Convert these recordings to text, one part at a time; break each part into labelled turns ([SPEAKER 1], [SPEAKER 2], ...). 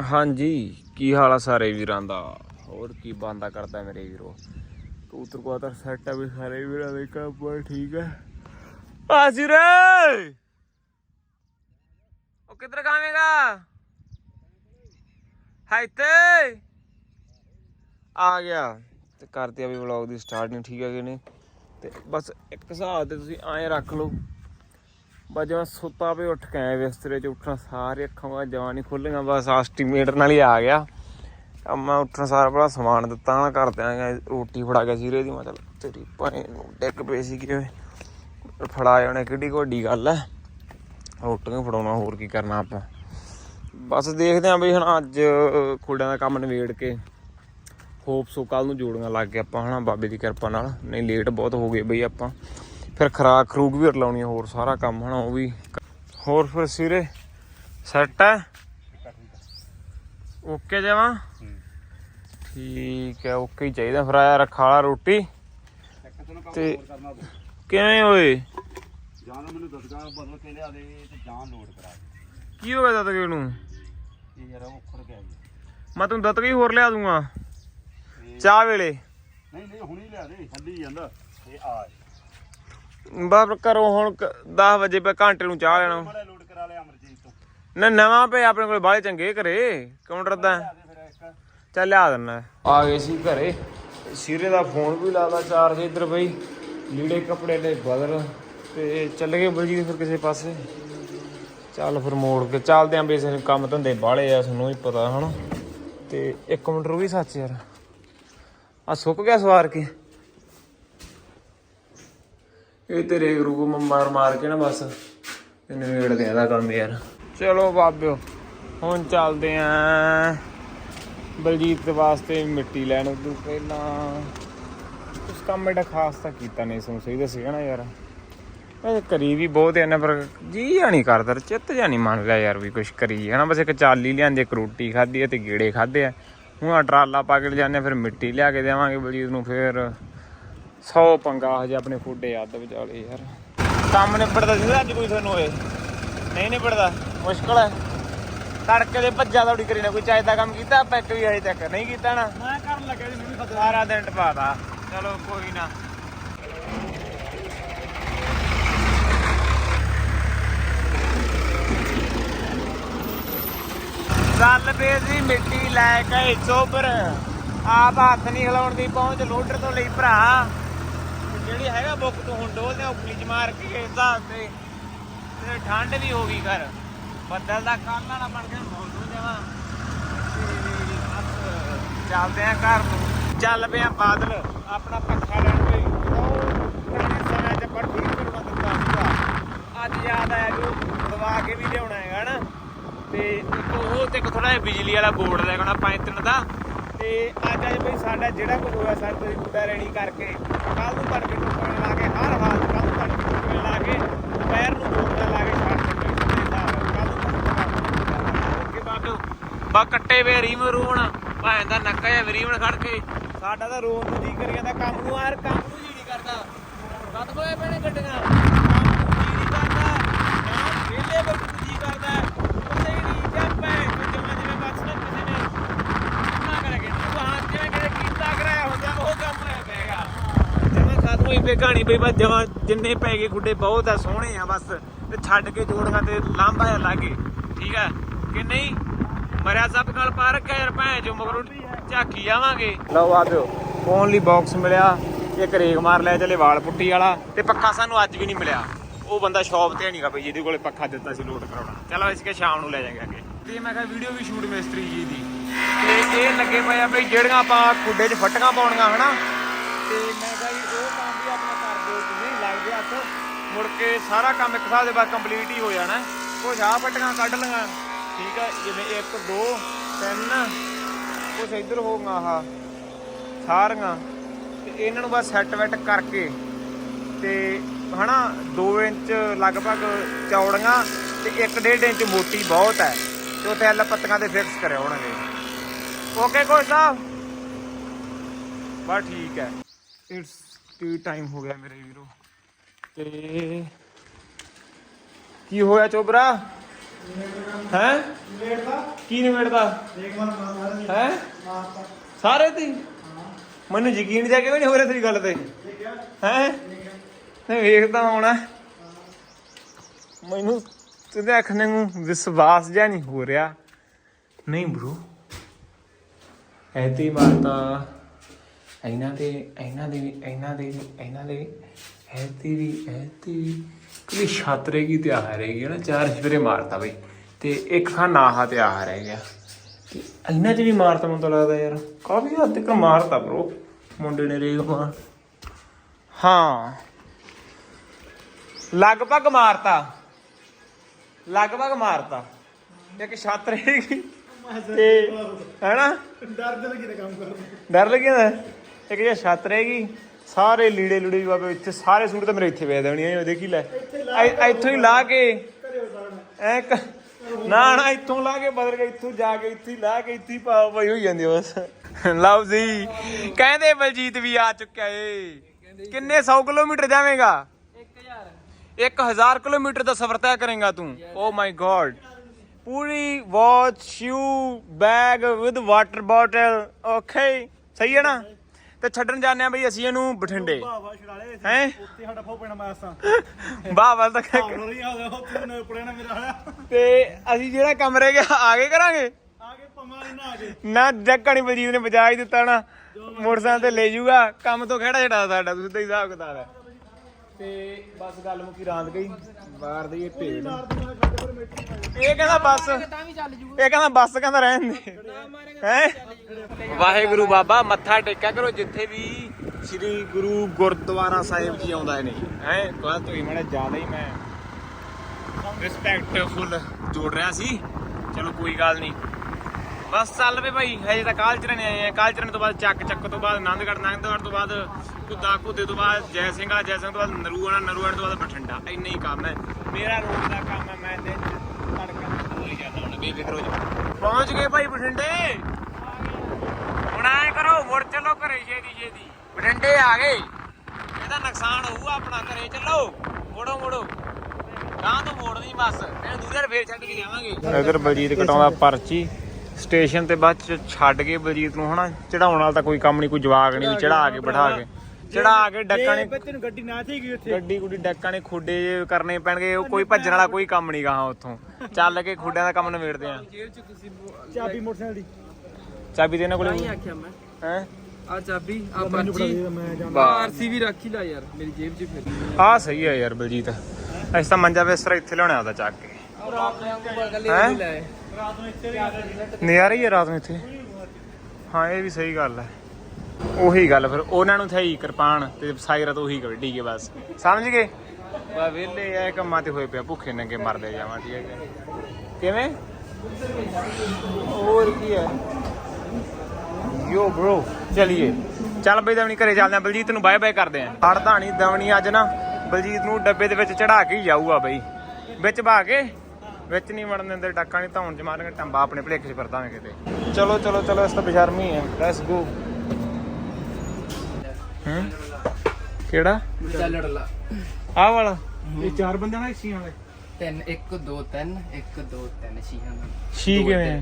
[SPEAKER 1] ਹਾਂਜੀ, ਕੀ ਹਾਲ ਆ ਸਾਰੇ ਵੀਰਾਂ ਦਾ? ਹੋਰ ਕੀ ਬੰਦਾ ਕਰਦਾ ਮੇਰੇ ਵੀਰੋ? ਕਬੂਤਰ ਕਬੂਤਰ ਸੈੱਟ ਆ ਵੀ ਸਾਰੇ ਵੀਰਾਂ ਦੇ ਕੰਮ ਠੀਕ ਹੈ ਆ ਸਿਰੇ! ਉਹ ਕਿੱਧਰ ਖਾਵੇਂਗਾ ਹੈ ਇੱਥੇ! ਆ ਗਿਆ। ਤੇ ਕਰਦੇ ਆ ਵੀ ਵਲੌਗ ਦੀ ਸਟਾਰਟ ਨਹੀਂ ਠੀਕ ਹੈ ਕਿ ਨਹੀਂ? ਤੇ ਬਸ ਇੱਕ ਹਿਸਾਬ ਤੇ ਤੁਸੀਂ ਐਂ ਰੱਖ ਲਓ। ਬਸ ਜਿਵੇਂ ਸੁੱਤਾ ਪਏ ਉੱਠ ਕੇ ਆਏ ਬਿਸਤਰੇ 'ਚ, ਉੱਠਣਾ ਸਾਰੇ ਅੱਖਾਂ ਵਾ ਜਵਾਂ ਨਹੀਂ ਖੁੱਲੀਆਂ ਬਸ ਐਸਟੀਮੇਟਰ ਨਾਲ ਹੀ ਆ ਗਿਆ। ਮੈਂ ਉੱਠਣ ਸਾਰਾ ਬੜਾ ਸਮਾਨ ਦਿੱਤਾ ਨਾ ਘਰ ਤੇ ਰੋਟੀ ਫੜਾ ਗਿਆ ਸੀਰੇ ਦੀ, ਮੈਂ ਮਤਲਬ ਤੇਰੀ ਭਾਈ ਨੂੰ ਡਿੱਗ ਪਈ ਸੀ ਕਿਵੇਂ ਫੜਾ ਜਾਣੇ ਕਿੱਡੀ ਵੱਡੀ ਗੱਲ ਹੈ ਰੋਟੀਆਂ ਫੜਾਉਣਾ, ਹੋਰ ਕੀ ਕਰਨਾ ਆਪਾਂ। ਬਸ ਦੇਖਦੇ ਆਂ ਬਈ ਹੁਣ ਅੱਜ ਖੁੱਡਿਆਂ ਦਾ ਕੰਮ ਨਿਬੇੜ ਕੇ ਹੋਪ ਸੋ ਕੱਲ ਨੂੰ ਜੋੜੀਆਂ ਲੱਗ ਗਏ ਆਪਾਂ, ਹਨਾ, ਬਾਬੇ ਦੀ ਕਿਰਪਾ ਨਾਲ। ਨਹੀਂ ਲੇਟ ਬਹੁਤ ਹੋ ਗਏ ਬਈ ਆਪਾਂ। ਫਿਰ ਖਰਾਕ ਖਰੂਕ ਵੀ ਰਲਾਉਣੀ ਹੋਰ ਸਾਰਾ ਕੰਮ ਹਨਾ ਉਹ ਵੀ ਹੋਰ ਫਿਰ ਸਿਰੇ ਸੈੱਟ ਹੈ ਓਕੇ ਜਾਵਾਂ ਠੀਕ ਹੈ ਓਕੇ ਹੀ ਚਾਹੀਦਾ ਫਿਰ ਆਇਆ ਰੱਖਾ ਵਾਲਾ ਰੋਟੀ। ਤੇ ਕਿਵੇਂ ਹੋਏ
[SPEAKER 2] ਜਾਨ ਮੈਨੂੰ ਦਸਗਾ ਬਦਲ ਕੇ ਲਿਆ ਦੇ ਤੇ ਜਾਨ ਲੋਡ ਕਰਾ ਦੇ।
[SPEAKER 1] ਕੀ ਹੋ ਗਿਆ ਤਤਕੇ ਨੂੰ?
[SPEAKER 2] ਇਹ ਯਾਰ ਗਿਆ
[SPEAKER 1] ਮੈਂ ਤੈਨੂੰ ਦਤਕੇ ਹੋਰ ਲਿਆ ਦੂੰਗਾ। ਚਾਹ ਵੇਲੇ।
[SPEAKER 2] ਨਹੀਂ ਨਹੀਂ ਹੁਣੀ ਲਿਆ ਦੇ ਛੱਡੀ ਜਾਂਦਾ। ਇਹ ਆ।
[SPEAKER 1] ਬਾਬਰ ਕਰੋ ਹੁਣ 10 ਵਜੇ ਪੈ ਘੰਟੇ ਨੂੰ ਚਾਹ ਲੈਣਾ।
[SPEAKER 2] ਮੜਾ ਲੋਡ ਕਰਾ ਲਿਆ ਅਮਰਜੀਤ ਤੋਂ।
[SPEAKER 1] ਨਾ ਨਵਾਂ ਪਏ ਆਪਣੇ ਕੋਲ ਬਾਲੇ ਚੰਗੇ ਘਰੇ। ਕਿਉਂ ਡਰਦਾ
[SPEAKER 2] ਫਿਰ ਇੱਕ।
[SPEAKER 1] ਚੱਲ ਲਿਆ ਦਿੰਨਾ ਆ ਗਏ ਸੀ ਘਰੇ। ਸੀਰੇ ਦਾ ਫੋਨ ਵੀ ਲਾਦਾ ਚਾਰਜ ਇੱਧਰ ਬਈ। ਲੀੜੇ ਕੱਪੜੇ ਨੇ ਬਦਲ। ਤੇ ਚੱਲ ਗਏ ਬਲਜੀਤ ਫਿਰ ਕਿਸੇ ਪਾਸੇ। ਚੱਲ ਫਿਰ ਮੋੜ ਕੇ ਚੱਲਦੇ ਆਂ ਬਈ ਅਸੀਂ ਕੰਮ ਧੰਦੇ ਬਾਲੇ ਆ ਤੁਹਾਨੂੰ ਵੀ ਪਤਾ ਹਨਾ। ਤੇ ਇੱਕ ਮਿੰਟ ਰੁਕੀ ਸੱਚ ਯਾਰ। ਆ ਸੁੱਕ ਗਿਆ ਸਵਾਰ ਕੇ। ਇਹ ਤੇਰੇ ਗੁਰੂ ਕੋ ਮਾਰ ਮਾਰ ਕੇ ਨਾ ਬਸ। ਤੇ ਆ ਦਾ ਕੰਮ ਯਾਰ। ਚਲੋ ਬਾਬਿਓ, ਹੁਣ ਚੱਲਦੇ ਆ। ਬਲਜੀਤ ਵਾਸਤੇ ਮਿੱਟੀ ਲੈਣ ਉਦੋਂ ਪਹਿਲਾਂ। ਉਸ ਕੰਮ ਮੇਰਾ ਖਾਸ ਤਾਂ ਕੀਤਾ ਨਹੀਂ ਸੋ, ਸਹੀ ਦੱਸਿਆ ਨਾ ਯਾਰ। ਇਹ ਕਰੀ ਵੀ ਬਹੁਤ ਐ ਪਰ ਜੀ ਜਾਂ ਨਹੀਂ ਕਰਦਾ, ਚਿੱਤ ਜਾਂ ਨਹੀਂ ਮੰਨ ਰਿਹਾ ਯਾਰ ਵੀ ਕੁਝ ਕਰੀ ਹਨਾ ਬਸ ਇੱਕ ਚਾਲੀ ਲਿਆਂਦੀ, ਇੱਕ ਰੋਟੀ ਖਾਧੀ ਹੈ ਤੇ ਗੇੜੇ ਖਾਧੇ ਆ। ਹੁਣ ਟਰਾਲਾ ਪਾ ਕੇ ਲਿਜਾਨੇ ਫਿਰ ਮਿੱਟੀ ਲਿਆ ਕੇ ਦੇਵਾਂਗੇ ਬਲਜੀਤ ਨੂੰ, ਫਿਰ 100 ਪੰਗਾ ਹਜੇ ਆਪਣੇ ਫੁੱਡੇ ਅੱਧ ਵਿਚਾਲੇ ਯਾਰ। ਕੰਮ ਨਿਬੜਦਾ ਸੀ ਅੱਜ ਕੋਈ ਤੁਹਾਨੂੰ ਓਏ ਨਹੀਂ ਨਿਬੜਦਾ ਮੁਸ਼ਕਲ ਹੈ ਤੜਕੇ ਦੇ ਭੱਜਾ ਦੌੜੀ ਕਰੀ ਨਾ ਕੋਈ ਚਾਹੀਦਾ ਕੰਮ ਕੀਤਾ ਆਪਾਂ ਇੱਕ ਵੀ ਹਜੇ ਤੱਕ ਨਹੀਂ ਕੀਤਾ ਨਾ।
[SPEAKER 2] ਮੈਂ ਕਰਨ ਲੱਗਿਆ ਜੀ ਮੈਨੂੰ
[SPEAKER 1] ਸਾਰਾ ਦਿਨ ਟਪਾਤਾ। ਚਲੋ ਕੋਈ ਨਾ। ਚੱਲ ਪਏ ਸੀ ਮਿੱਟੀ ਲੈ ਕੇ ਚੋਬਰ। ਆਪ ਹੱਥ ਨਹੀਂ ਹਿਲਾਉਣ ਦੀ ਪਹੁੰਚ ਲੋਡਰ ਤੋਂ ਲਈ ਭਰਾ। ਜਿਹੜੀ ਹੈਗਾ ਬੁੱਕ ਤੋਂ ਹੁਣ ਡੋਲਦੇ ਆ ਉਪਲੀ ਚ ਮਾਰ ਕੇ ਹਿਸਾਬ ਤੇ ਤੇ ਠੰਡ ਵੀ ਹੋ ਗਈ ਘਰ। ਬੱਦਲ ਦਾ ਕਾਲਾ ਨਾ ਬਣ ਗਿਆ ਮੌਸਮ ਜਵਾ ਚੱਲਦੇ ਆ ਘਰ ਨੂੰ। ਚੱਲ ਪਿਆ ਬਾਦਲ, ਆਪਣਾ ਪੱਖਾ ਲੈਣ ਕੋਈ। ਉਹ ਪੁਰਾਣੇ ਸਮੇਂ ਚ ਆਪਾਂ ਠੀਕ ਕਰਵਾ ਦਿੱਤਾ ਸੀਗਾ। ਅੱਜ ਯਾਦ ਆਇਆ ਜੋ ਦਵਾ ਕੇ ਵੀ ਲਿਆਉਣਾ ਹੈਗਾ ਨਾ। ਤੇ ਇੱਕ ਉਹ ਤੇ ਇੱਕ ਥੋੜਾ ਜਿਹਾ ਬਿਜਲੀ ਵਾਲਾ ਬੋਰਡ ਲੈ ਕੇ ਆਉਣਾ, ਪੰਜ ਤਿੰਨ ਦਾ। ਤੇ ਅੱਜ ਅੱਜ ਬਈ ਸਾਡਾ ਜਿਹੜਾ ਕੁਝ ਹੋਇਆ ਸਾਡੇ ਤੇ ਕੁੱਡਾ ਰੈਣੀ ਕਰਕੇ ਕੱਲ ਨੂੰ ਤੜਕੇ ਟੁੱਟਣ ਲਾ ਕੇ ਹਰ ਹਾਲ ਕੱਲ ਨੂੰ ਤੜਕੇ ਟੁੱਟਣ ਲਾ ਕੇ ਪੈਰ ਨੂੰ ਬੋਤਲਾਂ ਲਾ ਕੇ ਛੱਡ ਦਿੱਤੇ। ਕੱਲ ਬਾ ਕੱਟੇ ਵੇ ਰੀਮ ਰੂਣ ਭਾਂ ਦਾ ਨੱਕਾ ਜਾਂ ਰੀਮਣ ਖੜ ਕੇ। ਸਾਡਾ ਤਾਂ ਰੋਣ ਨੂੰ ਜੀ ਕਰੀ ਜਾਂਦਾ ਕੰਮ ਨੂੰ ਯਾਰ ਕੰਮ ਨੂੰ ਜੀ ਨਹੀਂ ਕਰਦਾ। ਕਦ ਹੋਏ ਪੈਣੇ ਗੱਡੀਆਂ ਕੰਮ ਨੂੰ ਜੀ ਨਹੀਂ ਕਰਦਾ ਨਾ ਵਿਹਲੇ ਬੈਠ ਨੂੰ ਜੀ ਕਰਦਾ ਉਹਦੇ ਹੀ ਨਹੀਂ ਚੱਪੇ ਜਿਵੇਂ ਜਿਵੇਂ ਬਸ ਨਾ ਕਿਸੇ ਨੇ ਨਾ ਕਰਾਂਗੇ ਤੂੰ ਹਾਂ ਜਿਵੇਂ ਕਿਤੇ ਕੀਤਾ ਕਰਾਇਆ ਹੁੰਦਾ ਉਹ ਕੰਮ ਹੋਇਆ ਪੈਗਾ ਜਿਵੇਂ ਪਈ ਕਹਾਣੀ ਬਈ ਬਸ ਜਮਾਂ ਜਿੰਨੇ ਪੈ ਗਏ ਖੁੱਡੇ ਬਹੁਤ ਆ ਸੋਹਣੇ ਆ ਬਸ। ਤੇ ਛੱਡ ਕੇ ਜੋੜਾਂ ਤੇ ਲਾਂਭਾ ਆ ਲਾਗੇ। ਠੀਕ ਆ? ਕਿ ਨਹੀਂ? ਮਰਿਆ ਸਭ ਨਾਲ ਪਾ ਰੱਖਿਆ ਯਾਰ ਭੈਣ ਜੋ ਮਗਰੋਂ ਝਾਕੀ ਜਾਵਾਂਗੇ। ਲਓ ਆਜੋ ਫੋਨ ਲਈ ਬਾਕਸ ਮਿਲਿਆ ਇੱਕ ਰੇਗ ਮਾਰ ਲਿਆ ਚਲੇ ਵਾਲ ਪੁੱਟੀ ਵਾਲਾ ਤੇ ਪੱਖਾ ਸਾਨੂੰ ਅੱਜ ਵੀ ਨਹੀਂ ਮਿਲਿਆ। ਉਹ ਬੰਦਾ ਸ਼ਾਪ ਤੇ ਨਹੀਂਗਾ ਬਈ ਜਿਹਦੇ ਕੋਲੇ ਪੱਖਾ ਦਿੱਤਾ ਸੀ ਲੋਡ ਕਰਾਉਣਾ। ਚਲੋ ਇਸ ਕੇ ਸ਼ਾਮ ਨੂੰ ਲੈ ਜਾਾਂਗੇ ਅੱਗੇ। ਤੇ ਮੈਂ ਕਿਹਾ ਵੀਡੀਓ ਵੀ ਸ਼ੂਟ ਮਿਸਤਰੀ ਜੀ ਦੀ। ਤੇ ਇਹ ਲੱਗੇ ਪਏ ਆ ਬਈ ਜਿਹੜੀਆਂ ਆਪਾਂ ਖੁੱਡੇ 'ਚ ਫੱਟੀਆਂ ਪਾਉਣੀਆਂ ਹਨਾ? ਤੇ ਮੈਂ ਕਿਹਾ ਜੀ ਆਪਣਾ ਕਰ ਦਿਓ ਤੁਸੀਂ ਲੱਗਦੇ ਹੱਥ। ਮੁੜ ਕੇ ਸਾਰਾ ਕੰਮ ਇੱਕ ਸਾਲ ਦੇ ਬਾਅਦ ਕੰਪਲੀਟ ਹੀ ਹੋ ਜਾਣਾ। ਕੁਛ ਆਹ ਫੱਟੀਆਂ ਕੱਢ ਲਈਆਂ। ਠੀਕ ਆ, ਜਿਵੇਂ 1 2 3 ਕੁਛ ਇੱਧਰ ਹੋਊਗਾ ਆਹ, ਸਾਰੀਆਂ। ਤੇ ਇਹਨਾਂ ਨੂੰ ਬਸ ਸੈੱਟ ਵੈਟ ਕਰਕੇ ਤੇ ਹਨਾ 2 ਇੰਚ ਲਗਭਗ ਚੌੜੀਆਂ ਤੇ 1.5 ਇੰਚ ਮੋਟੀ ਬਹੁਤ ਹੈ। ਤੇ ਉੱਥੇ ਐਲ ਪੱਤੀਆਂ ਤੇ ਫਿਕਸ ਕਰਿਆ ਹੋਣਗੇ। ਓਕੇ ਕੋਈ ਸਾਹਿਬ। ਬਸ ਠੀਕ ਹੈ। ਇਟਸ ਟੀ ਟਾਈਮ ਹੋ ਗਿਆ ਮੇਰੇ ਵੀਰੋ। ਤੇ ਕੀ ਹੋਇਆ ਚੋਬਰਾ? ਹੈ? ਕੀ ਨਿਬੇੜਦਾ? ਹੈ? ਸਾਰੇ ਤੀ ਮੈਨੂੰ ਯਕੀਨ ਜਾ ਕੇ ਵੀ ਨਹੀਂ ਹੋ ਰਿਹਾ ਤੇਰੀ ਗੱਲ ਤੇ? ਹੈ? ਨਹੀਂ ਵੇਖਦਾ ਹੋਣਾ। ਮੈਨੂੰ ਤੇਰੇ ਅੱਖਾਂ ਨੂੰ ਵਿਸ਼ਵਾਸ ਜਿਹਾ ਨਹੀਂ ਹੋ ਰਿਹਾ। ਨਹੀਂ ਬ్రో ਐਤੀ ਮਾਰਤਾ। ਇਹਨਾਂ ਦੇ ਇਹਨਾਂ ਦੇ ਵੀ ਇਹਨਾਂ ਦੇ ਵੀ ਇਹਨਾਂ ਦੇ ਵੀ ਐਤੀ ਵੀ ਐਤੀ ਵੀ ਕੋਈ ਛਾਤਰੇ ਕੀ ਤੇ ਰਹਿ ਗਿਆ ਨਾ? ਚਾਰ ਛਪਰੇ ਮਾਰਤਾ ਬਈ। ਤੇ ਇੱਕ ਖਾਂ ਨਾਹਾ ਤੇ ਆਹ ਰਹਿ ਗਿਆ। ਤੇ ਇਹਨਾਂ 'ਚ ਵੀ ਮਾਰਤਾ ਮੈਨੂੰ ਤਾਂ ਲੱਗਦਾ ਯਾਰ। ਕਾਫੀ ਹੱਦ ਤੱਕ ਮਾਰਤਾ ਬ్రో ਮੁੰਡੇ ਨੇ ਰੇਗ ਮਾਰ ਹਾਂ। ਲਗਭਗ ਮਾਰਤਾ। ਲਗਭਗ ਮਾਰਤਾ। ਇੱਕ ਛਾਤਰੇ ਕੀ ਤੇ ਹੈਨਾ?
[SPEAKER 3] ਡਰਦੇ ਲੱਗੀ ਤੇ ਕੰਮ ਕਰਦੇ
[SPEAKER 1] ਡਰ ਲੱਗਿਆ ਨਾ ਇੱਕ ਜੇ ਛੱਤ ਰਹੇਗੀ ਸਾਰੇ ਲੀੜੇ ਲੁੜੇ ਵੀ ਬਾਬੇ ਇੱਥੇ ਸਾਰੇ ਸੂਟ ਤਾਂ ਮੇਰੇ ਇੱਥੇ ਵੇਚ ਦੇਣੀ ਆ ਦੇਖੀ ਲੈ। ਇ- ਇੱਥੋਂ ਹੀ ਲਾ ਕੇ। ਐ ਕ- ਨਾ ਨਾ ਇੱਥੋਂ ਲਾ ਕੇ ਬਦਲ ਕੇ ਇੱਥੋਂ ਜਾ ਕੇ ਇੱਥੇ ਹੀ ਲਾ ਕੇ ਇੱਥੇ ਹੀ ਪਾ ਪਈ ਹੋਈ ਜਾਂਦੀ ਆ ਬਸ। ਲਓ ਜੀ ਕਹਿੰਦੇ ਬਲਜੀਤ ਵੀ ਆ ਚੁੱਕਿਆ ਏ। ਕਿੰਨੇ 100 ਕਿਲੋਮੀਟਰ ਜਾਵੇਂਗਾ? 1000 1000 ਕਿਲੋਮੀਟਰ ਦਾ ਸਫ਼ਰ ਤੈਅ ਕਰੇਗਾ ਤੂੰ। Oh my God Puri watch shoe bag with water bottle okay ਸਹੀ ਹੈ ਨਾ? ਤੇ ਛੱਡਣ ਜਾਂਦੇ ਆ ਬਈ ਅਸੀਂ ਇਹਨੂੰ ਬਠਿੰਡੇ।
[SPEAKER 3] ਭਾਵਾ ਛੜਾਲੇ
[SPEAKER 1] ਹੈ?
[SPEAKER 3] ਉੱਤੇ ਸਾਡਾ ਫੋ ਪੈਣਾ ਮਾਸਾਂ
[SPEAKER 1] ਬਾਵਲ ਤੱਕ
[SPEAKER 3] ਰਹੀ
[SPEAKER 1] ਤੇ ਅਸੀਂ ਜਿਹੜਾ ਕਮਰੇ ਗਿਆ ਆਗੇ ਕਰਾਂਗੇ?
[SPEAKER 3] ਨਾ
[SPEAKER 1] ਜੱਕਣੀ ਬਲਜੀਤ ਨੇ ਬਚਾ ਹੀ ਦਿੱਤਾ ਨਾ। ਮੋਟਰਸਾਈਕਲ ਤੇ ਲੈ ਜਾਊਗਾ ਕੰਮ ਤੋਂ ਖੜਾ ਛੜਾ ਸਾਡਾ ਤੁਸੀਂ ਤਾਂ ਹਿਸਾਬ ਕਿਤਾਬ ਹੈ। ਤੇ ਬਸ ਗੱਲ ਮੁੱਕੀ ਰਾਂਦ ਗਈ। ਬਾਹਰ ਦੀ ਇਹ ਭੇਡ ਇਹ ਕਹਿੰਦਾ ਬੱਸ, ਇਹ ਕਹਿੰਦਾ ਬੱਸ ਕਹਿੰਦਾ ਰਹਿਣ ਦੇ। ਹੈ? ਵਾਹਿਗੁਰੂ ਬਾਬਾ, ਮੱਥਾ ਟੇਕਿਆ ਕਰੋ, ਜਿੱਥੇ ਵੀ ਸ੍ਰੀ ਗੁਰੂ ਗੁਰਦੁਆਰਾ ਸਾਹਿਬ ਜੀ ਆਉਂਦਾ ਨੇ ਹੈ? ਗਲਤ ਹੋਈ ਮਾੜਾ ਜ਼ਿਆਦਾ ਹੀ ਮੈਂ ਰਿਸਪੈਕਟਫੁਲ ਜੋੜ ਰਿਹਾ ਸੀ। ਚਲੋ ਕੋਈ ਗੱਲ ਨਹੀਂ। ਬਸ ਚੱਲ ਪਏ ਭਾਈ ਹਜੇ ਤਾਂ ਕਾਲਚਰਨ ਆਏ ਆ। ਕਾਲਚਰਨ ਤੋਂ ਬਾਅਦ ਚੱਕ ਚੱਕ ਤੋਂ ਬਾਅਦ ਆਨੰਦਗੜ੍ਹ ਆਨੰਦਗੜ੍ਹ ਤੋਂ ਬਾਅਦ ਕੁੱਦਾ ਕੁੱਦੇ ਤੋਂ ਬਾਅਦ ਜੈ ਸਿੰਘ ਵਾਲਾ, ਜੈ ਸਿੰਘ ਤੋਂ ਬਾਅਦ ਨਰੂਆਣਾ ਨਰੂਆਣਾ ਤੋਂ ਬਾਅਦ ਬਠਿੰਡਾ। ਇੰਨਾ ਹੀ ਕੰਮ ਹੈ। ਮੇਰਾ ਰੋਜ਼ ਦਾ ਕੰਮ ਹੈ, ਮੈਂ ਦਿਨ ਤੜਕਾ ਹੋ ਜਾਂਦਾ ਹੁਣ, ਬੇਫਿਕਰ ਹੋ ਜਾ। ਪਹੁੰਚ ਗਏ ਭਾਈ ਬਠਿੰਡੇ। ਹੁਣ ਐ ਕਰੋ, ਮੁੜ ਚੱਲੋ ਘਰੇ ਛੇਤੀ ਛੇਤੀ। ਬਠਿੰਡੇ ਆ ਗਏ। ਇਹਦਾ ਨੁਕਸਾਨ ਹੋਊ ਆਪਣਾ, ਘਰੇ ਚੱਲੋ। ਮੋੜੋ ਮੋੜੋ। ਗਾਂ ਤੋਂ ਮੋੜ ਨਹੀਂ ਬਸ। ਇਹਨੂੰ ਦੂਜੇ ਫੇਰ ਛੱਡ ਕੇ ਜਾਵਾਂਗੇ। ਇਧਰ ਬਲਜੀਤ ਕਟਾਉਂਦਾ ਪਰਚੀ। ਸਟੇਸ਼ਨ ਤੇ ਬਾਅਦ ਚ ਛੱਡ ਕੇ ਬਲਜੀਤ ਨੂੰ ਹਨਾ ਚੜਾਉਣ ਵਾਲਾ ਤਾਂ ਕੋਈ ਕੰਮ ਨਹੀਂ ਕੋਈ ਜਵਾਕ ਨਹੀਂ ਵੀ ਚੜਾ ਕੇ ਬਿਠਾ ਕੇ। ਚੜਾ ਕੇ ਡੱਕਾਂ ਨੇ
[SPEAKER 3] ਬੱਚੇ ਨੂੰ ਗੱਡੀ ਨਾ ਗਈ ਉੱਥੇ।
[SPEAKER 1] ਗੱਡੀ ਗੁੱਡੀ ਡੱਕਾਂ ਨੇ ਖੁੱਡੇ ਕਰਨੇ ਪੈਣਗੇ ਉਹ ਕੋਈ ਭੱਜਣ ਵਾਲਾ ਕੋਈ ਕੰਮ ਨਹੀਂ ਗਾਹਾਂ ਉੱਥੋਂ। ਚੱਲ ਕੇ ਖੁੱਡਿਆਂ ਦਾ ਕੰਮ ਨਿਬੇੜਦੇ ਆ
[SPEAKER 3] ਚਾਬੀ ਮੋਟਰਸਾਈਕਲ ਦੀ।
[SPEAKER 1] ਚਾਬੀ ਦੇ ਇਹਨਾਂ ਕੋਲੇ
[SPEAKER 4] ਨਹੀਂ ਆਖਿਆ ਮੈਂ।
[SPEAKER 1] ਹੈ?
[SPEAKER 4] ਆ ਚਾਬੀ ਆ ਪਰਚੀ। ਆਰਸੀ ਵੀ ਰੱਖ ਹੀ ਲਾ ਯਾਰ ਮੇਰੀ ਜੇਬ 'ਚ ਫਿਰ।
[SPEAKER 1] ਆਹ ਸਹੀ ਹੈ ਯਾਰ ਬਲਜੀਤ। ਅਸੀਂ ਤਾਂ ਮੰਜਾ ਬਿਸਤਰਾ ਇੱਥੇ ਲਿਆਉਣਾ ਉਹਦਾ ਚੱਕ ਕੇ।
[SPEAKER 4] ਆਪਣੇ ਆਪ
[SPEAKER 1] ਨਜ਼ਾਰਾ ਹੀ ਹੈ ਰਾਤ ਨੂੰ ਇੱਥੇ। ਹਾਂ, ਇਹ ਵੀ ਸਹੀ ਗੱਲ ਹੈ। ਉਹੀ ਗੱਲ ਫਿਰ, ਉਹਨਾਂ ਨੂੰ ਥਈ ਕਿਰਪਾਨ ਤੇ ਸਾਇਰਾ ਤੋਂ ਉਹੀ ਕੱਢੀ ਗਏ ਬਸ। ਸਮਝ ਗਏ? ਬਾ ਵਿਹਲੇ ਐ ਕੰਮਾਂ ਤੇ ਹੋਏ ਪਿਆ ਭੁੱਖੇ ਨੰਗੇ ਮਰਦੇ ਜਾਵਾਂ ਠੀਕ ਹੈ ਕਿਵੇਂ? ਹੋਰ ਕੀ ਹੈ? ਯੋ ਬ్రో ਚਲਿਏ। ਚੱਲ ਬਈ ਦਵਣੀ ਘਰੇ ਚੱਲਦੇ ਆ ਬਲਜੀਤ ਨੂੰ ਬਾਏ ਬਾਏ ਕਰਦੇ ਆ ਹੜਦਾਣੀ ਦਵਣੀ ਅੱਜ ਨਾ, ਬਲਜੀਤ ਨੂੰ ਡੱਬੇ ਦੇ ਵਿੱਚ ਚੜਾ ਕੇ ਹੀ ਜਾਊਗਾ ਬਈ। ਵਿੱਚ ਭਾ ਕੇ। ਵਿੱਚ ਨਹੀਂ ਵੜਨ ਦਿੰਦੇ ਡੱਕਾ ਨਹੀਂ ਧੌਣ ਚ ਮਾਰਾਂਗੇ ਟੰਬਾ ਆਪਣੇ ਭਲੇਖੇ ਚ ਵਰਤਾਂਗੇ ਕਿਤੇ। ਚਲੋ ਚਲੋ ਚਲੋ ਇਸ ਤਾਂ ਬੇਸ਼ਰਮੀ ਹੈ। ਲੈਟਸ ਗੋ ਹੂੰ? ਕਿਹੜਾ?
[SPEAKER 4] ਚੱਲ ਲੜ ਲਾ
[SPEAKER 1] ਆਹ ਵਾਲਾ।
[SPEAKER 3] ਇਹ ਚਾਰ ਬੰਦਿਆਂ ਨਾਲ ਹਿੱਸੀਆਂ ਵਾਲੇ।
[SPEAKER 4] 3 1 2 3 1 2 3 ਛੀਆਂ
[SPEAKER 1] ਛੀ ਕਿਵੇਂ?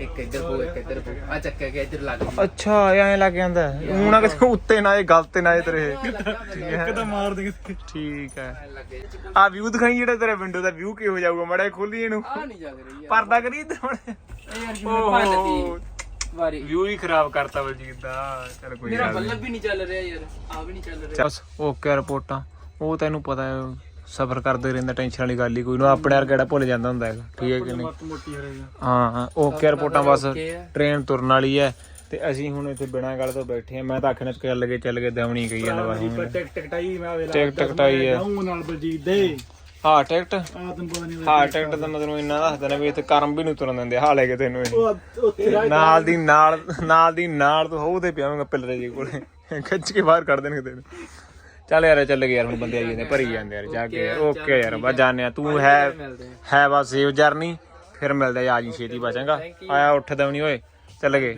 [SPEAKER 4] ਇੱਕ ਇੱਧਰ ਬੋ ਇੱਕ ਇੱਧਰ ਬੋ ਆ ਚੱਕਾ ਕੇ ਇੱਧਰ ਲੱਗ ਗਈ
[SPEAKER 1] ਅੱਛਾ ਇਹ ਐਂ ਲੱਗ ਜਾਂਦਾ। ਉਹ ਨਾ ਕਿਤੇ ਉੱਤੇ ਨਾ ਇਹ ਗਲਤ ਨਾ ਇਹ ਤੇਰੇ।
[SPEAKER 3] ਇੱਕ ਤਾਂ ਮਾਰ ਦੇ
[SPEAKER 1] ਠੀਕ ਹੈ।
[SPEAKER 4] ਲੱਗੇ
[SPEAKER 1] ਆ ਵਿਊ ਦਿਖਾਈ ਜਿਹੜਾ ਤੇਰੇ ਵਿੰਡੋ ਦਾ ਵਿਊ ਕਿਹੋ ਜਾਊਗਾ ਮੜਾ ਖੋਲੀ ਇਹਨੂੰ।
[SPEAKER 4] ਆ ਨਹੀਂ ਜਾਗ ਰਹੀ ਯਾਰ।
[SPEAKER 1] ਪਰਦਾ ਕਰੀ ਇੱਧਰ ਹੁਣ।
[SPEAKER 4] ਇਹ ਯਾਰ ਜਿਵੇਂ ਭੰਨਤੀ ਵਾਰੀ।
[SPEAKER 1] ਵਿਊ ਹੀ ਖਰਾਬ ਕਰਤਾ ਬਲਜੀਤ ਦਾ। ਚਲ ਕੋਈ
[SPEAKER 4] ਮੇਰਾ
[SPEAKER 1] ਗੱਲ ਨਹੀਂ।
[SPEAKER 4] ਬੱਲਬ ਵੀ ਨਹੀਂ ਚੱਲ ਰਿਹਾ ਯਾਰ। ਆ ਵੀ ਨਹੀਂ ਚੱਲ ਰਿਹਾ।
[SPEAKER 1] ਬਸ ਓਕੇ ਰਿਪੋਰਟਾਂ। ਉਹ ਤੈਨੂੰ ਪਤਾ ਹੈ। ਸਫਰ ਕਰਦੇ ਰਹਿੰਦਾ ਟੈਨਸ਼ਨ ਵਾਲੀ ਗੱਲ ਹੀ ਕੋਈ ਨਾ ਆਪਣੇ ਵਰਗਾ ਜਿਹੜਾ ਭੁੱਲ ਜਾਂਦਾ ਹੁੰਦਾ ਹੈਗਾ ਠੀਕ ਹੈ ਕਿ ਨਹੀਂ?
[SPEAKER 3] ਮੋਟੀ ਹਰੇਗਾ
[SPEAKER 1] ਹਾਂ ਓਕੇ ਰਿਪੋਰਟਾਂ ਬਸ। ਟ੍ਰੇਨ ਤੁਰਨ ਵਾਲੀ ਹੈ ਤੇ ਅਸੀਂ ਹੁਣ ਇੱਥੇ ਬਿਨਾਂ ਗੱਲ ਤੋਂ ਬੈਠੇ ਆ ਮੈਂ ਤਾਂ ਆਖਣਾ ਚੱਲ ਗਏ ਚੱਲ ਗਏ ਦਵਣੀ ਗਈ ਜਾਂਦਾ ਵਾ ਹੁਣ।
[SPEAKER 3] ਟਿਕ ਟਿਕ ਟਾਈ ਮੈਂ ਵੇਲਾ
[SPEAKER 1] ਟਿਕ ਟਿਕ ਟਾਈ ਹੈ।
[SPEAKER 3] ਜਾਊਂ ਨਾਲ ਬਲਜੀਤ ਦੇ।
[SPEAKER 1] ਹਾਂ ਟਿਕਟ ਹਾਂ ਟਿਕਟ ਦਾ ਮਤਲਬ ਇੰਨਾ ਦੱਸ ਦੇਣਾ ਵੀ ਇੱਥੇ ਕਰਮ ਵੀ ਨਹੀਂ ਤੁਰਨ ਦਿੰਦੇ ਹਾਲੇ ਕਿ ਤੈਨੂੰ ਇਹ।
[SPEAKER 3] ਉਹ
[SPEAKER 1] ਨਾਲ ਦੀ ਨਾਲ ਨਾਲ ਦੀ ਨਾਲ ਤੂੰ ਹੋਊ ਤੇ ਪਿਆਵਾਂਗਾ ਪਿੱਲਰੇ ਜੀ ਕੋਲੇ ਖਿੱਚ ਕੇ ਬਾਹਰ ਕੱਢ ਦੇਣਗੇ ਤੈਨੂੰ। ਚੱਲ ਯਾਰ ਚੱਲ ਗਏ ਯਾਰ ਹੁਣ ਬੰਦੇ ਆਈ ਜਾਂਦੇ ਭਰੀ ਜਾਂਦੇ ਯਾਰ ਜਾ ਕੇ ਓਕੇ ਯਾਰ ਬਸ ਜਾਣੇ ਆ ਤੂੰ ਹੈ
[SPEAKER 4] ਆ
[SPEAKER 1] ਹੈ ਬਸ ਸੇਵ ਜਰਨੀ ਫਿਰ ਮਿਲਦੇ ਆ ਜੀ ਛੇਤੀ ਬਚਾਂਗਾ ਆਇਆ ਉੱਠ ਦਵਣੀ ਓਏ ਚੱਲ ਗਏ।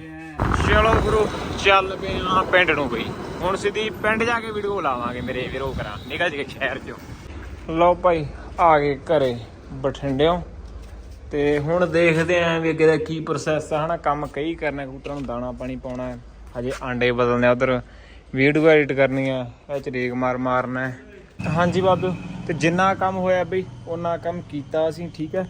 [SPEAKER 1] ਚਲੋ ਗੁਰੂ ਚੱਲ ਪਏ ਆ ਪਿੰਡ ਨੂੰ ਬਈ। ਹੁਣ ਸਿੱਧੀ ਪਿੰਡ ਜਾ ਕੇ ਵੀਡੀਓ ਲਾਵਾਂਗੇ ਮੇਰੇ ਵੀਰੋ ਕਰਾਂ। ਨਿਕਲ ਜੇ ਸ਼ਹਿਰ ਚੋਂ। ਲਓ ਭਾਈ ਆ ਗਏ ਘਰੇ ਬਠਿੰਡਿਓ। ਤੇ ਹੁਣ ਦੇਖਦੇ ਆਂ ਵੀ ਅੱਗੇ ਦਾ ਕੀ ਪ੍ਰੋਸੈਸ ਆ ਹਨਾ। ਕੰਮ ਕਈ ਕਰਨਾ ਕਬੂਤਰਾਂ ਨੂੰ ਦਾਣਾ ਪਾਣੀ ਪਾਉਣਾ ਹਜੇ ਆਂਡੇ ਬਦਲਨੇ ਉਧਰ। ਵੀਡੀਓ ਐਡਿਟ ਕਰਨੀ ਆ ਇਹ ਚ ਰੇਗ ਮਾਰ ਮਾਰਨਾ ਹੈ। ਹਾਂਜੀ ਬਾਬਿਓ ਤੇ ਜਿੰਨਾ ਕੰਮ ਹੋਇਆ ਬਈ ਉਹਨਾਂ ਕੰਮ ਕੀਤਾ ਅਸੀਂ ਠੀਕ ਹੈ।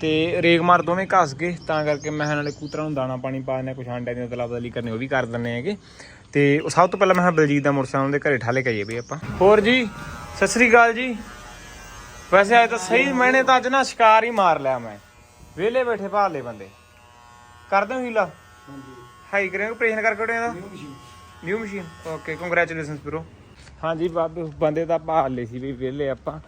[SPEAKER 1] ਤੇ ਰੇਗ ਮਾਰ ਦੋਵੇਂ ਘਸ ਗਏ ਤਾਂ ਕਰਕੇ ਮੈਂ ਨਾਲੇ ਕਬੂਤਰਾਂ ਨੂੰ ਦਾਣਾ ਪਾਣੀ ਪਾ ਦਿੰਦੇ ਕੁਝ ਆਂਡਿਆਂ ਦੀ ਅਦਲਾ ਬਦਲੀ ਕਰਨੀ ਉਹ ਵੀ ਕਰ ਦਿੰਦੇ ਹੈਗੇ। ਤੇ ਉਹ ਸਭ ਤੋਂ ਪਹਿਲਾਂ ਮੈਂ ਬਲਜੀਤ ਦਾ ਮੋਟਰਸਾਈਕਲ ਦੇ ਘਰੇ ਠਾਲੇ ਕਹੀਏ ਬਈ ਆਪਾਂ। ਹੋਰ ਜੀ ਸਤਿ ਸ੍ਰੀ ਅਕਾਲ ਜੀ। ਵੈਸੇ ਅੱਜ ਤਾਂ ਸਹੀ ਮੈਨੇ ਤਾਂ ਅੱਜ ਨਾ ਸ਼ਿਕਾਰ ਹੀ ਮਾਰ ਲਿਆ ਮੈਂ। ਵਿਹਲੇ ਬੈਠੇ ਭਾਲੇ ਬੰਦੇ। ਕਰਦੇ ਹੋ ਹੀਲਾ। ਹਾਈ ਕਰਿਆ ਆਪਰੇਸ਼ਨ ਕਰਕੇ ਉੜਿਆ ਦਾ। New machine okay congratulations bro ਹਾਂਜੀ ਬਾਬੇ ਬੰਦੇ ਤਾਂ ਭਾਲ ਲਏ ਸੀ ਵੀ ਵਿਹਲੇ ਆਪਾਂ।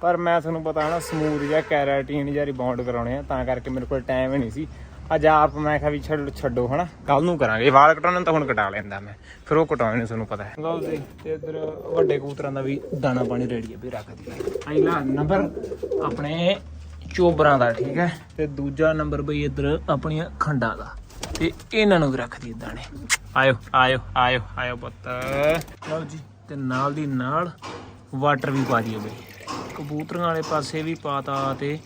[SPEAKER 1] ਪਰ ਮੈਂ ਤੁਹਾਨੂੰ ਪਤਾ ਨਾ ਸਮੂਥ ਜਾਂ ਕੈਰਾਟੀਨ ਜਾਂ ਰਿਬਾਉਂਡ ਕਰਾਉਣੇ ਆ ਤਾਂ ਕਰਕੇ ਮੇਰੇ ਕੋਲ ਟਾਈਮ ਹੀ ਨਹੀਂ ਸੀ। ਅੱਜ ਆਪ ਮੈਂ ਕਿਹਾ ਵੀ ਛੱਡ ਛੱਡੋ ਹਨਾ? ਕੱਲ ਨੂੰ ਕਰਾਂਗੇ। ਵਾਲ ਕਟਾਉਣੇ ਨੂੰ ਤਾਂ ਹੁਣ ਕਟਾ ਲੈਂਦਾ ਮੈਂ। ਫਿਰ ਉਹ ਕਟਾਉਣੇ ਨੇ ਤੁਹਾਨੂੰ ਪਤਾ ਹੈ। ਲਓ ਜੀ ਤੇ ਇਧਰ ਵੱਡੇ ਕਬੂਤਰਾਂ ਦਾ ਵੀ ਦਾਣਾ ਪਾਣੀ ਰੈਡੀ ਹੈ ਵੀ ਰੱਖ ਦਈਏ। ਪਹਿਲਾ ਨੰਬਰ ਆਪਣੇ ਚੋਬਰਾਂ ਦਾ ਠੀਕ ਹੈ? ਤੇ ਦੂਜਾ ਨੰਬਰ ਬਈ ਇਧਰ ਆਪਣੀਆਂ ਖੰਡਾਂ ਦਾ। ਤੇ ਇਹਨਾਂ ਨੂੰ ਵੀ ਰੱਖ ਦਈਏ ਦਾਣੇ। ਆਇਓ ਆਇਓ ਆਇਓ ਆਇਓ ਪੁੱਤ। ਲਓ ਜੀ ਤੇ ਨਾਲ ਦੀ ਨਾਲ ਵਾਟਰ ਵੀ ਪਾ ਦਈਏ ਬਈ। ਕਬੂਤਰਾਂ ਵਾਲੇ ਪਾਸੇ ਵੀ ਪਾਤਾ ਤੇ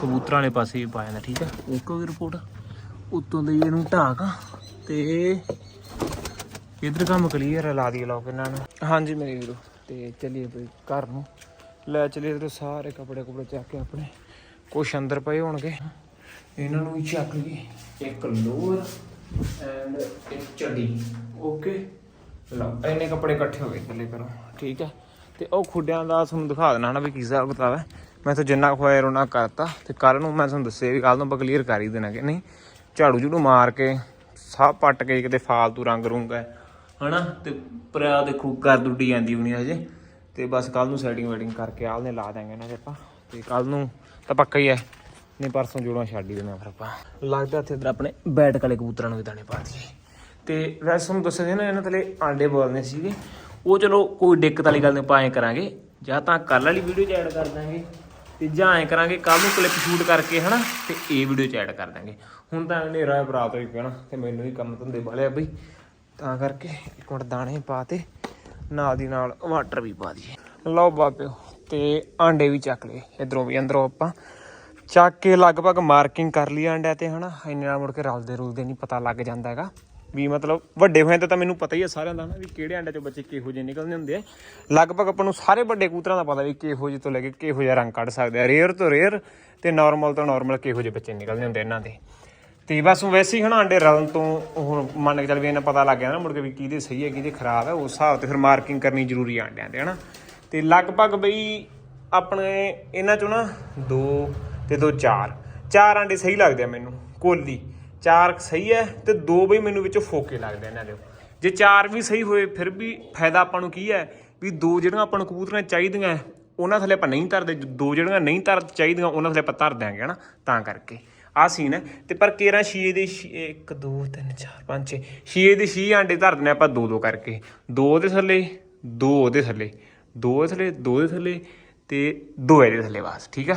[SPEAKER 1] ਕਬੂਤਰਾਂ ਵਾਲੇ ਪਾਸੇ ਵੀ ਪਾ ਜਾਂਦਾ ਠੀਕ ਹੈ ਇੱਕੋ ਹੀ ਰਿਪੋਰਟ ਉੱਤੋਂ ਦੀ ਇਹਨੂੰ ਢਾਕ ਤੇ ਇਧਰ ਕੰਮ ਕਲੀਅਰ ਲਾ ਦੀ ਲੋਕ ਇਹਨਾਂ ਨੂੰ। ਹਾਂਜੀ ਮੇਰੇ ਵੀਰੋ ਤੇ ਚੱਲੀਏ ਬਈ ਘਰ ਨੂੰ। ਲੈ ਚੱਲੀਏ ਇਧਰ ਸਾਰੇ ਕੱਪੜੇ ਕੁਪੜੇ ਚੱਕ ਕੇ ਆਪਣੇ। ਕੁਛ ਅੰਦਰ ਪਏ ਹੋਣਗੇ। ਇਹਨਾਂ ਨੂੰ ਵੀ ਚੱਕ ਲਈਏ। ਇੱਕ ਲੋਅਰ ਐਂਡ ਇੱਕ ਚੱਡੀ। ਓਕੇ ਲਓ ਇੰਨੇ ਕੱਪੜੇ ਇਕੱਠੇ ਹੋ ਗਏ ਚੱਲੇ ਕਰੋ। ਠੀਕ ਹੈ ਤੇ ਉਹ ਖੁੱਡਿਆਂ ਦਾ ਤੁਹਾਨੂੰ ਦਿਖਾ ਦੇਣਾ ਹਨਾ ਵੀ ਕੀ ਹਿਸਾਬ ਕਿਤਾਬ ਹੈ। ਮੈਂ ਤਾਂ ਜਿੰਨਾ ਖਵਾਇਆ ਉਹਨਾਂ ਕਰਤਾ। ਤੇ ਕੱਲ ਨੂੰ ਮੈਂ ਤੁਹਾਨੂੰ ਦੱਸਿਆ ਵੀ ਕੱਲ ਨੂੰ ਆਪਾਂ ਕਲੀਅਰ ਕਰ ਹੀ ਦੇਣਾ ਕਿ ਨਹੀਂ ਝਾੜੂ ਝੂੜੂ ਮਾਰ ਕੇ ਸਾਹ ਪੱਟ ਕੇ ਕਿਤੇ ਫਾਲਤੂ ਰੰਗ ਰੂੰਗਾ ਹਨਾ? ਤੇ ਪਰਿਆ ਦੇਖੋ ਕਰ ਦੁੱਡੀ ਜਾਂਦੀ ਹੋਣੀ ਹਜੇ। ਤੇ ਬਸ ਕੱਲ ਨੂੰ ਸੈਟਿੰਗ ਵੈਟਿੰਗ ਕਰਕੇ ਆਲ ਨੇ ਲਾ ਦਾਂਗੇ ਇਹਨਾਂ ਦੇ ਆਪਾਂ। ਤੇ ਕੱਲ ਨੂੰ ਤਾਂ ਪੱਕਾ ਹੀ ਹੈ। ਨਹੀਂ, ਪਰਸੋਂ ਜੋੜਾਂ ਛੱਡ ਹੀ ਦੇਣਾ। ਫਿਰ ਆਪਾਂ, ਲੱਗਦਾ ਇੱਥੇ ਇਧਰ ਆਪਣੇ ਬੈਟ ਵਾਲੇ ਕਬੂਤਰਾਂ ਨੂੰ ਵੀ ਦਾਣੇ ਪਾ ਦਈਏ ਤੇ ਵੈਸੇ ਤੁਹਾਨੂੰ ਦੱਸਿਆ ਸੀ ਨਾ, ਇਹਨਾਂ ਥਲੇ ਆਂਡੇ ਬੋਲਨੇ ਸੀਗੇ। ਉਹ ਚਲੋ, ਕੋਈ ਦਿੱਕਤ ਵਾਲੀ ਗੱਲ ਨਹੀਂ, ਆਪਾਂ ਐਂ ਕਰਾਂਗੇ। ਜਾਂ ਤਾਂ ਕੱਲ ਵਾਲੀ ਵੀਡੀਓ 'ਚ ਐਡ ਕਰ ਦਾਂਗੇ, ਤੇ ਜਾਂ ਐਂ ਕਰਾਂਗੇ ਕੱਲ ਨੂੰ ਕਲਿੱਪ ਸ਼ੂਟ ਕਰਕੇ, ਹਨਾ, ਤੇ ਇਹ ਵੀਡੀਓ 'ਚ ਐਡ ਕਰ ਦਾਂਗੇ। ਹੁਣ ਤਾਂ ਹਨੇਰਾ ਬਰਾਤ ਹੋਈ ਪਿਆ ਨਾ, ਤੇ ਮੈਨੂੰ ਵੀ ਕੰਮ ਧੰਦੇ ਵਾਲਿਆ ਬਈ। ਤਾਂ ਕਰਕੇ ਇੱਕ ਮਿੰਟ ਦਾਣੇ ਪਾ ਤੇ, ਨਾਲ ਦੀ ਨਾਲ ਵਾਟਰ ਵੀ ਪਾ ਦਈਏ। ਲਓ ਬਾਬਿਓ, ਤੇ ਆਂਡੇ ਵੀ ਚੱਕ ਲਏ। ਇਧਰੋਂ ਵੀ, ਅੰਦਰੋਂ ਆਪਾਂ। ਚੱਕ ਕੇ ਲਗਭਗ ਮਾਰਕਿੰਗ ਕਰ ਲਈ ਆਂਡਿਆਂ ਤੇ, ਹਨਾ? ਇੰਨੇ ਨਾਲ ਮੁੜ ਕੇ ਰਲਦੇ ਰੁਲਦੇ ਨਹੀਂ ਪਤਾ ਲੱਗ ਜਾਂਦਾ ਹੈਗਾ ਵੀ ਮਤਲਬ ਵੱਡੇ ਹੋਏ ਤੇ ਤਾਂ ਮੈਨੂੰ ਪਤਾ ਹੀ ਹੈ ਸਾਰਿਆਂ ਦਾ ਨਾ ਵੀ ਕਿਹੜੇ ਆਂਡਿਆਂ ਚੋਂ ਬੱਚੇ ਕਿਹੋ ਜਿਹੇ ਨਿਕਲਦੇ ਹੁੰਦੇ ਆ। ਲਗਭਗ ਆਪਾਂ ਨੂੰ ਸਾਰੇ ਵੱਡੇ ਕੂਤਰਾਂ ਦਾ ਪਤਾ ਵੀ ਕਿਹੋ ਜਿਹੇ ਤੋਂ ਲੈ ਕੇ ਕਿਹੋ ਜਿਹਾ ਰੰਗ ਕੱਢ ਸਕਦੇ ਆ। ਰੇਅਰ ਤੋਂ ਰੇਅਰ ਤੇ ਨਾਰਮਲ ਤੋਂ ਨਾਰਮਲ ਕਿਹੋ ਜਿਹੇ ਬੱਚੇ ਨਿਕਲਦੇ ਹੁੰਦੇ ਇਹਨਾਂ ਦੇ। ਤੇ ਬਸ ਵੈਸੇ ਹੀ, ਹਨਾ, ਆਂਡੇ ਰਲਣ ਤੋਂ ਹੁਣ ਮੰਨ ਕੇ ਚੱਲ ਵੀ ਇਹਨਾਂ ਪਤਾ ਲੱਗ ਗਿਆ ਨਾ, ਮੁੜ ਕੇ ਵੀ ਕਿਹਦੇ ਸਹੀ ਹੈ ਕਿਹਦੇ ਖਰਾਬ ਹੈ ਉਸ ਹਿਸਾਬ ਤੇ ਫਿਰ ਮਾਰਕਿੰਗ ਕਰਨੀ ਜ਼ਰੂਰੀ ਆ ਆਂਡਿਆਂ ਤੇ, ਹਨਾ। ਤੇ ਲਗਭਗ ਬਈ ਆਪਣੇ ਇਹਨਾਂ ਚੋਂ ਨਾ ਦੋ ਤੇ ਦੋ ਚਾਰ। ਚਾਰ ਆਂਡੇ ਸਹੀ ਲੱਗਦੇ ਆ ਮੈਨੂੰ, ਕੋਲੀ। ਚਾਰ ਸਹੀ ਹੈ ਤੇ ਦੋ ਬਈ ਮੈਨੂੰ ਵਿੱਚੋਂ ਫੋਕੇ ਲੱਗਦੇ ਇਹਨਾਂ ਦੇ ਜੇ ਚਾਰ ਵੀ ਸਹੀ ਹੋਏ, ਫਿਰ ਵੀ ਫਾਇਦਾ ਆਪਾਂ ਨੂੰ ਕੀ ਹੈ ਵੀ ਦੋ ਜਿਹੜੀਆਂ ਆਪਾਂ ਨੂੰ ਕਬੂਤਰਾਂ ਚਾਹੀਦੀਆਂ, ਉਹਨਾਂ ਥੱਲੇ ਆਪਾਂ ਨਹੀਂ ਧਰਦੇ ਦੋ ਜਿਹੜੀਆਂ ਨਹੀਂ ਧਰ ਚਾਹੀਦੀਆਂ, ਉਹਨਾਂ ਥੱਲੇ ਆਪਾਂ ਧਰ ਦਿਆਂਗੇ, ਹਨਾ? ਤਾਂ ਕਰਕੇ। ਆਹ ਸੀਨ ਹੈ ਤੇ ਪਰ ਕੇਰਾ ਛੀਏ ਦੇ 1 2 3 4 5 6 ਛੀਏ ਦੇ ਛੀ ਆਂਡੇ ਧਰ ਦਿੰਦੇ ਆਪਾਂ ਦੋ ਦੋ ਕਰਕੇ। ਦੋ ਦੇ ਥੱਲੇ, ਦੋ ਉਹਦੇ ਥੱਲੇ। ਦੋ ਦੇ ਥੱਲੇ, ਦੋ ਦੇ ਥੱਲੇ ਤੇ ਦੋ ਇਹਦੇ ਥੱਲੇ ਬਸ, ਠੀਕ ਆ?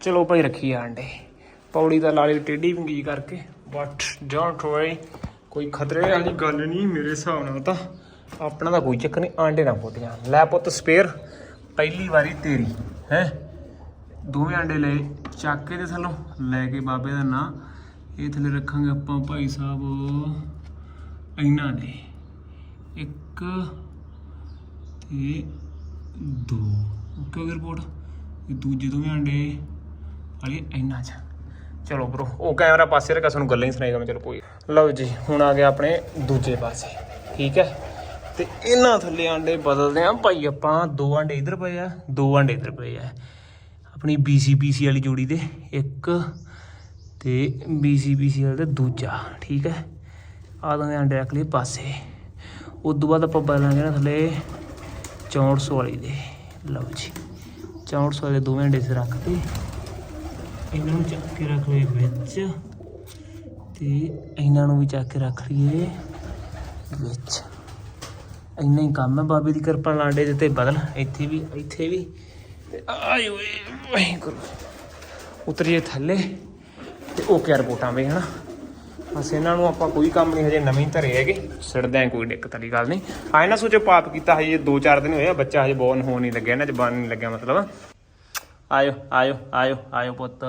[SPEAKER 1] ਚਲੋ ਭਾਈ ਰੱਖੀਏ ਆਂਡੇ। ਪੌੜੀ ਦਾ ਲਾਲੀ ਟੇਢੀ ਵਿੰਗੀ ਕਰਕੇ। ਬਟ ਡੋਂਟ ਵਰੀ ਕੋਈ ਖਤਰੇ ਵਾਲੀ ਗੱਲ ਨਹੀਂ ਮੇਰੇ ਹਿਸਾਬ ਨਾਲ ਤਾਂ ਆਪਣਾ ਤਾਂ ਕੋਈ ਚੱਕਰ ਨਹੀਂ ਆਂਡੇ ਨਾ ਫੁੱਟੀਆਂ ਲੈ ਪੁੱਤ ਸਪੇਅਰ ਪਹਿਲੀ ਵਾਰੀ ਤੇਰੀ ਹੈ? ਦੋਵੇਂ ਆਂਡੇ ਲਏ ਚੱਕ ਕੇ ਤੇ ਥੱਲੋਂ ਲੈ ਕੇ ਬਾਬੇ ਦਾ ਨਾਂ। ਇਹ ਥੱਲੇ ਰੱਖਾਂਗੇ ਆਪਾਂ ਭਾਈ ਸਾਹਿਬ ਇਹਨਾਂ ਦੇ। ਇੱਕ ਤੇ ਦੋ। ਓਕੇ ਰਿਪੋਰਟ ਇਹ ਦੂਜੇ ਦੋਵੇਂ ਆਂਡੇ। ਵਾਲੀ ਇੰਨਾ ਚ ਚਲੋ ਬ్రో ਉਹ ਕੈਮਰਾ ਪਾਸੇ ਰੱਖਾ ਤੁਹਾਨੂੰ ਗੱਲਾਂ ਹੀ ਸੁਣਾਏਗਾ, ਮੈਂ ਚਲੋ ਕੋਈ ਲਓ ਜੀ, ਹੁਣ ਆ ਗਿਆ ਆਪਣੇ ਦੂਜੇ ਪਾਸੇ, ਠੀਕ ਹੈ? ਤੇ ਇਹਨਾਂ ਥੱਲੇ ਆਂਡੇ ਬਦਲਦੇ ਆ। ਭਾਈ, ਆਪਾਂ ਦੋ ਆਂਡੇ ਇਧਰ ਪਏ ਆ, ਦੋ ਆਂਡੇ ਇਧਰ ਪਏ ਆ। ਆਪਣੀ BCBC ਵਾਲੀ ਜੋੜੀ ਦੇ ਇੱਕ ਤੇ BCBC ਵਾਲੇ ਦਾ ਦੂਜਾ, ਠੀਕ ਹੈ? ਆ ਦੋਵੇਂ ਆਂਡੇ ਰੱਖ ਲਏ ਪਾਸੇ। ਉਸ ਤੋਂ ਬਾਅਦ ਆਪਾਂ ਬਦਲਾਂਗੇ ਨਾ ਥੱਲੇ 6400 ਵਾਲੀ ਦੇ। ਲਓ ਜੀ 6400 ਵਾਲੇ ਦੋਵੇਂ ਆਂਡੇ ਸੇ ਰੱਖ ਕੇ ਇਹਨਾਂ ਨੂੰ ਚੱਕ ਕੇ ਰੱਖ ਲਈਏ ਵਿੱਚ ਤੇ ਇਹਨਾਂ ਨੂੰ ਵੀ ਚੱਕ ਕੇ ਰੱਖ ਲਈਏ ਵਿੱਚ। ਇੰਨਾ ਹੀ ਕੰਮ ਹੈ ਬਾਬੇ ਦੀ ਕਿਰਪਾ ਲਾਂਡੇ ਆਂਡੇ ਦਿੱਤੇ ਬਦਲ, ਇੱਥੇ ਵੀ ਇੱਥੇ ਵੀ। ਤੇ ਆਏ ਓਏ ਵਾਹਿਗੁਰੂ। ਉਤਰੀਏ ਥੱਲੇ ਤੇ ਉਹ ਕਿਆ ਰਿਪੋਰਟਾਂ ਵੇ, ਹਨਾ? ਬਸ ਇਹਨਾਂ ਨੂੰ ਆਪਾਂ ਕੋਈ ਕੰਮ ਨਹੀਂ, ਹਜੇ ਨਵੇਂ ਧਰੇ ਹੈਗੇ। ਸਿੜਦੇ ਆਂ ਕੋਈ ਦਿੱਕਤ ਵਾਲੀ ਗੱਲ ਨਹੀਂ। ਆਏ ਨਾ ਸੋਚੋ, ਪਾਪ ਕੀਤਾ ਹਜੇ 2-4 ਦਿਨ ਹੋਏ ਆ, ਬੱਚਾ ਹਜੇ ਬੋਰਨ ਹੋਣ ਨਹੀਂ ਲੱਗਿਆ, ਇਹਨਾਂ ਚ ਬਣ ਨਹੀਂ ਲੱਗਿਆ ਮਤਲਬ। ਆਇਓ ਆਇਓ ਆਇਓ ਆਇਓ ਪੁੱਤ।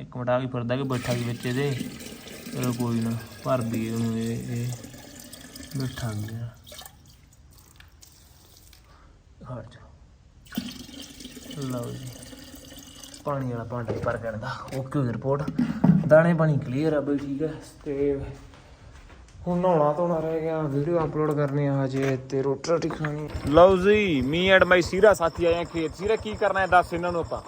[SPEAKER 1] ਇੱਕ ਮਿੰਟ, ਆ ਕੇ ਫਿਰਦਾ ਕਿ ਬੈਠਾ ਕੀ ਵਿੱਚ ਇਹਦੇ। ਚਲੋ ਕੋਈ ਨਾ ਭਰ ਦਈਏ ਉਹਨੂੰ ਇਹ ਬੈਠਾ ਗਿਆ ਹਟ ਜਾ ਲਓ ਜੀ। ਪਾਣੀ ਵਾਲਾ ਭਾਂਡਾ ਭਰ ਭਰ ਦਾ ਓਕੇ ਹੋਈ ਰਿਪੋਰਟ ਦਾਣੇ ਪਾਣੀ ਕਲੀਅਰ ਆ, ਬਈ ਠੀਕ ਹੈ ਤੇ ਹੁਣ ਨਹਾਉਣਾ ਧੋਣਾ ਰਹਿ ਗਿਆ ਵੀਡੀਓ ਅਪਲੋਡ ਕਰਨੀ ਆ ਹਜੇ ਤੇ ਰੋਟੀ ਰੋਟੀ ਖਾਣੀ ਲਓ ਜੀ ਮੀ ਐਂਡ ਮਾਈ ਸੀਰਾ ਸਾਥੀ ਆਏ ਆ ਖੇਤ। ਸੀਰਾ ਕੀ ਕਰਨਾ ਹੈ ਦੱਸ ਇਹਨਾਂ ਨੂੰ ਆਪਾਂ।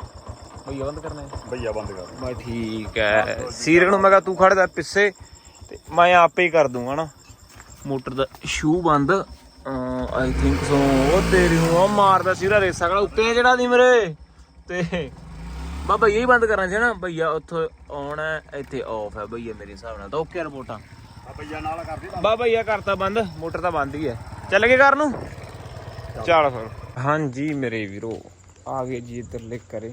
[SPEAKER 1] ਭਈਆ ਬੰਦ ਕਰਨਾ ਹੈ।
[SPEAKER 2] ਭਈਆ ਬੰਦ ਕਰ।
[SPEAKER 1] ਬਸ ਠੀਕ ਹੈ ਸੀਰੇ ਨੂੰ ਮੈਂ ਕਿਹਾ ਤੂੰ ਖੜ ਜਾ ਪਿੱਛੇ ਤੇ ਮੈਂ ਆਪੇ ਹੀ ਕਰ ਦੂੰਗਾ ਨਾ। ਮੋਟਰ ਦਾ ਸ਼ੂ ਬੰਦ। ਆਈ ਥਿੰਕ ਸੋ ਉਹ ਤੇਰੀ ਨੂੰ ਉਹ ਮਾਰਦਾ ਸੀਰਾ ਰੇਸਾ ਕਲਾ ਉੱਤੇ ਜਿਹੜਾ ਦੀ ਮੇਰੇ। ਤੇ ਬਾ ਭਈਆ ਹੀ ਬੰਦ ਕਰਨਾ ਸੀ ਨਾ। ਭਈਆ ਉੱਥੋਂ ਆਉਣਾ ਇੱਥੇ ਆਫ ਹੈ ਭਈਆ ਮੇਰੇ ਹਿਸਾਬ ਨਾਲ ਤਾਂ ਓਕੇ ਰਿਪੋਰਟਾਂ।
[SPEAKER 2] ਆ ਭਈਆ ਨਾਲ ਕਰਦੀ
[SPEAKER 1] ਬਾ ਕਰਤਾ ਬੰਦ ਮੋਟਰ ਤਾਂ ਬੰਦ ਹੀ ਹੈ। ਚੱਲ ਗਏ ਘਰ ਨੂੰ? ਚੱਲ। ਫਿਰ। ਹਾਂਜੀ ਮੇਰੇ ਵੀਰੋ ਆ ਗਏ ਜੀ ਇੱਧਰ ਕਰੇ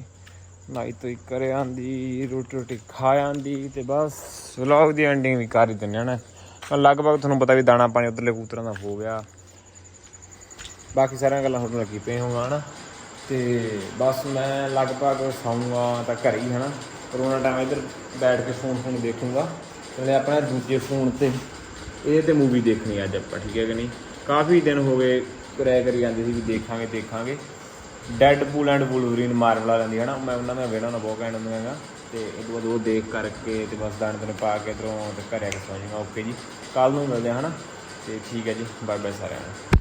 [SPEAKER 1] ਨਾਈ ਤੋਈ ਕਰੇ ਆਂਦੀ ਰੋਟੀ ਰੋਟੀ ਖਾ ਆਂਦੀ ਤੇ ਬਸ ਵਲੌਗ ਦੀ ਐਂਡਿੰਗ ਵੀ ਕਰ ਹੀ ਦਿੰਨੇ ਨਾ। ਲਗਭਗ ਤੁਹਾਨੂੰ ਪਤਾ ਵੀ ਦਾਣਾ ਪਾਣੀ ਉਧਰਲੇ ਕਬੂਤਰਾਂ ਦਾ ਹੋ ਗਿਆ। ਬਾਕੀ ਸਾਰੀਆਂ ਗੱਲਾਂ ਤੁਹਾਨੂੰ ਲੱਗੀ ਪਏ ਹੋਗਾ ਹਨਾ। ਤੇ ਬਸ ਮੈਂ ਲਗਭਗ ਸੌਂਗਾ ਤਾਂ ਘਰੇ ਹੀ ਹਨਾ। ਕਰੋਨਾ ਟਾਈਮ ਇੱਧਰ ਬੈਠ ਕੇ ਫੋਨ ਫੋਨ ਦੇਖੂੰਗਾ। ਨਾਲੇ ਆਪਣਾ ਦੂਜੇ ਫੋਨ ਤੇ। ਇਹ ਤੇ ਮੂਵੀ ਦੇਖਣੀ ਅੱਜ ਆਪਾਂ, ਠੀਕ ਹੈ ਕਿ ਨਹੀਂ? ਕਾਫੀ ਦਿਨ ਹੋ ਗਏ ਕਰਿਆ ਕਰੀ ਜਾਂਦੇ ਸੀ ਵੀ ਦੇਖਾਂਗੇ ਦੇਖਾਂਗੇ। Deadpool and Wolverine Marvel ਵਾਲਿਆਂ ਦੀ, ਹਨਾ? ਮੈਂ ਉਹਨਾਂ ਦਾ ਵੇਣਾ ਨਾ ਬਹੁਤ ਕਹਿਣ ਹੁੰਦੀਆਂ ਗਾ ਤੇ ਇਹ ਤੋਂ ਬਾਅਦ ਉਹ ਦੇਖ ਕਰਕੇ ਤੇ ਬਸ ਦਾਣ ਤਨੇ ਪਾ ਕੇ ਇਧਰੋਂ ਤੇ ਘਰੇ ਆ ਕੇ ਸੌਂ ਜਾਊਂਗਾ ਓਕੇ ਜੀ। ਕੱਲ ਨੂੰ ਮਿਲਦੇ ਹਾਂ ਹਨਾ? ਤੇ ਠੀਕ ਹੈ ਜੀ। ਬਾਏ ਬਾਏ ਸਾਰਿਆਂ ਨੂੰ।